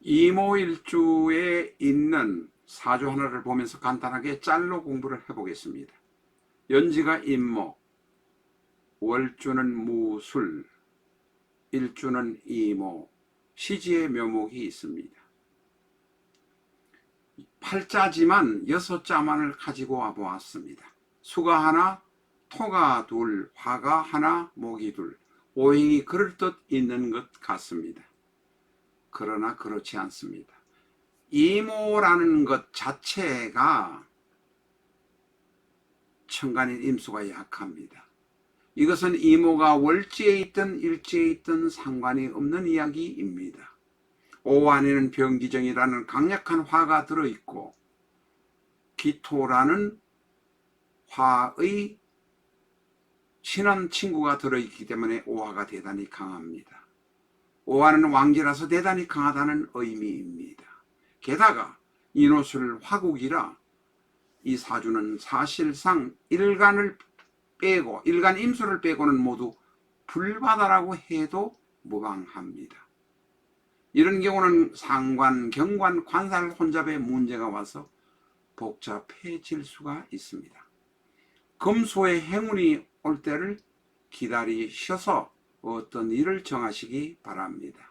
이모일주에 있는 사주 하나를 보면서 간단하게 짤로 공부를 해보겠습니다. 연지가 임목, 월주는 무술, 일주는 이모, 시지의 묘목이 있습니다. 팔자지만 여섯 자만을 가지고 와 보았습니다. 수가 하나, 토가 둘, 화가 하나, 목이 둘, 오행이 그럴듯 있는 것 같습니다. 그러나 그렇지 않습니다. 이모라는 것 자체가 천간인 임수가 약합니다. 이것은 이모가 월지에 있든 일지에 있든 상관이 없는 이야기입니다. 오 안에는 병기정이라는 강력한 화가 들어있고 기토라는 화의 친한 친구가 들어있기 때문에 오화가 대단히 강합니다. 오화는 왕지라서 대단히 강하다는 의미입니다. 게다가 인호술 화국이라 이 사주는 사실상 일간을 빼고 일간 임수를 빼고는 모두 불바다라고 해도 무방합니다. 이런 경우는 상관, 경관, 관살 혼잡에 문제가 와서 복잡해질 수가 있습니다. 금소의 행운이 올 때를 기다리셔서 어떤 일을 정하시기 바랍니다.